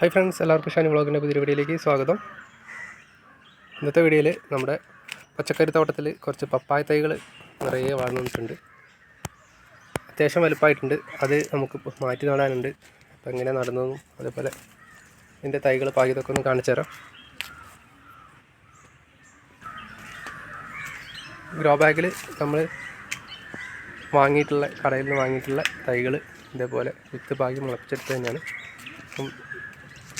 Hi friends എല്ലാവർക്കും ഷാനി വ്ളോഗിന്റെ പുതിയ വീഡിയോയിലേക്ക് സ്വാഗതം. ഇന്നത്തെ വീഡിയോയിൽ നമ്മുടെ പച്ചക്കറി തോട്ടത്തിൽ കുറച്ച് പപ്പായ തൈകൾ നിറയെ വളർന്നിട്ടുണ്ട്. അത്യാവശ്യം വലുപ്പമായിട്ടുണ്ട്. അത് നമുക്ക് മാറ്റി നടാനുണ്ട്. അപ്പം എങ്ങനെ നടന്നതും അതേപോലെ ഇതിന്റെ തൈകൾ പാകിയതൊക്കെ ഒന്ന് കാണിച്ചു തരാം. ഗ്രോ ബാഗിൽ നമ്മൾ വാങ്ങിയിട്ടുള്ള കടയിൽ നിന്ന് വാങ്ങിയിട്ടുള്ള തൈകൾ ഇതേപോലെ വിത്ത് പാകി മുളപ്പിച്ചെടുത്ത് തന്നെയാണ്. അപ്പം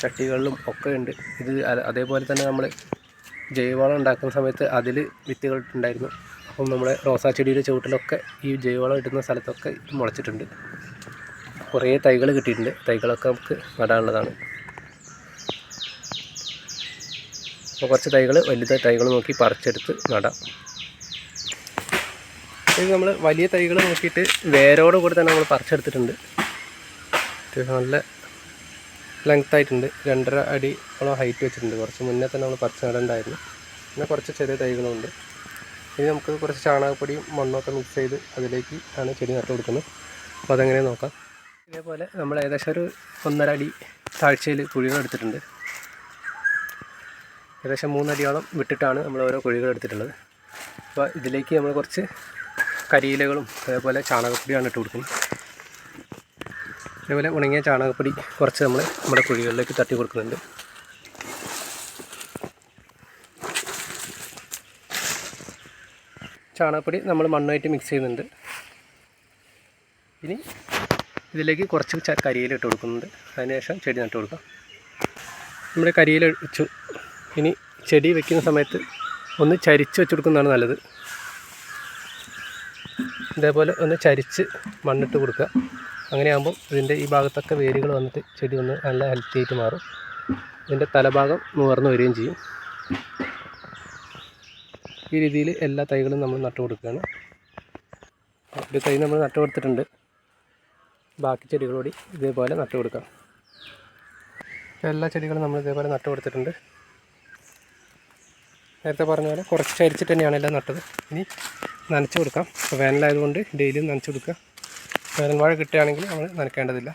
ചട്ടികളിലും ഒക്കെ ഉണ്ട്. ഇത് അതേപോലെ തന്നെ നമ്മൾ ജൈവവളം ഉണ്ടാക്കുന്ന സമയത്ത് അതിൽ വിത്തുകൾ ഉണ്ടായിരുന്നു. അപ്പം നമ്മുടെ റോസാ ചെടിയുടെ ചുവട്ടിലൊക്കെ ഈ ജൈവവളം ഇടുന്ന സ്ഥലത്തൊക്കെ ഇത് മുളച്ചിട്ടുണ്ട്. കുറേ തൈകൾ കിട്ടിയിട്ടുണ്ട്. തൈകളൊക്കെ നമുക്ക് നടാനുള്ളതാണ്. അപ്പോൾ കുറച്ച് തൈകൾ വലുത് തൈകൾ നോക്കി പറിച്ചെടുത്ത് നടാം. ഇത് നമ്മൾ വലിയ തൈകൾ നോക്കിയിട്ട് വേരോട് കൂടി തന്നെ നമ്മൾ പറിച്ചെടുത്തിട്ടുണ്ട്. നല്ല ലെങ്ത് ആയിട്ടുണ്ട്. രണ്ടര അടി ഓളം ഹൈറ്റ് വെച്ചിട്ടുണ്ട്. കുറച്ച് മുന്നേ തന്നെ നമ്മൾ പറിച്ച് നടണ്ടായിരുന്നു പിന്നെ കുറച്ച് ചെറിയ തൈകളുണ്ട്. ഇനി നമുക്ക് കുറച്ച് ചാണകപ്പൊടിയും മണ്ണൊക്കെ മിക്സ് ചെയ്ത് അതിലേക്ക് ആണ് ചെടി നട്ടു കൊടുക്കുന്നത്. അപ്പോൾ അതെങ്ങനെ നോക്കാം. ഇതേപോലെ നമ്മൾ ഏകദേശം ഒരു ഒന്നര അടി താഴ്ചയിൽ കുഴികൾ എടുത്തിട്ടുണ്ട്. ഏകദേശം മൂന്നടിയോളം വിട്ടിട്ടാണ് നമ്മൾ ഓരോ കുഴികൾ എടുത്തിട്ടുള്ളത്. അപ്പോൾ ഇതിലേക്ക് നമ്മൾ കുറച്ച് കരിയിലകളും അതേപോലെ ചാണകപ്പൊടിയാണ് ഇട്ട് കൊടുക്കുന്നത്. അതേപോലെ ഉണങ്ങിയ ചാണകപ്പൊടി കുറച്ച് നമ്മൾ നമ്മുടെ കുഴികളിലേക്ക് തട്ടി കൊടുക്കുന്നുണ്ട്. ചാണകപ്പൊടി നമ്മൾ മണ്ണുമായിട്ട് മിക്സ് ചെയ്യുന്നുണ്ട്. ഇനി ഇതിലേക്ക് കുറച്ച് കരിയില ഇട്ട് കൊടുക്കുന്നുണ്ട്. അതിനുശേഷം ചെടി നട്ട് കൊടുക്കാം. നമ്മുടെ കരിയില വെച്ചു. ഇനി ചെടി വെക്കുന്ന സമയത്ത് ഒന്ന് ചരിച്ച് വെച്ച് കൊടുക്കുന്നതാണ് നല്ലത്. ഇതേപോലെ ഒന്ന് ചരിച്ച് മണ്ണിട്ട് കൊടുക്കുക. അങ്ങനെയാകുമ്പോൾ ഇതിന്റെ ഈ ഭാഗത്തൊക്കെ വേരുകൾ വന്നിട്ട് ചെടി ഒന്ന് നല്ല ഹെൽത്തി ആയിട്ട് മാറും. ഇതിന്റെ തലഭാഗം നുവർന്ന് വരികയും ചെയ്യും. ഈ രീതിയിൽ എല്ലാ തൈകളും നമ്മൾ നട്ടു കൊടുക്കുകയാണ്. ഒരു തൈ നമ്മൾ നട്ടു കൊടുത്തിട്ടുണ്ട്. ബാക്കി ചെടികളോടി ഇതേപോലെ നട്ടു കൊടുക്കാം. എല്ലാ ചെടികളും നമ്മൾ ഇതേപോലെ നട്ടു കൊടുത്തിട്ടുണ്ട്. നേരത്തെ പറഞ്ഞ പോലെ കുറച്ച് അരിച്ചിട്ട് തന്നെയാണ് എല്ലാം നട്ടത്. ഇനി നനച്ച് കൊടുക്കാം. വേനലായതുകൊണ്ട് ഡെയിലിയും നനച്ച് കൊടുക്കുക. വേനൽ മഴ കിട്ടുകയാണെങ്കിൽ നമ്മൾ നനയ്ക്കേണ്ടതില്ല.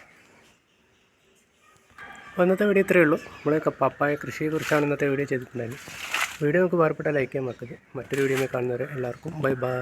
അപ്പോൾ ഇന്നത്തെ വീഡിയോ ഇത്രയേ ഉള്ളൂ. നമ്മൾ പപ്പായ കൃഷിയെക്കുറിച്ചാണ് ഇന്നത്തെ വീഡിയോ ചെയ്തിട്ടുണ്ടായിരുന്നത്. വീഡിയോ നമുക്ക് വേർപ്പെട്ട ലൈക്ക് ചെയ്യാൻ മറക്കരുത്. മറ്റൊരു വീഡിയോ കാണുന്നവരെ എല്ലാവർക്കും ബൈ ബൈ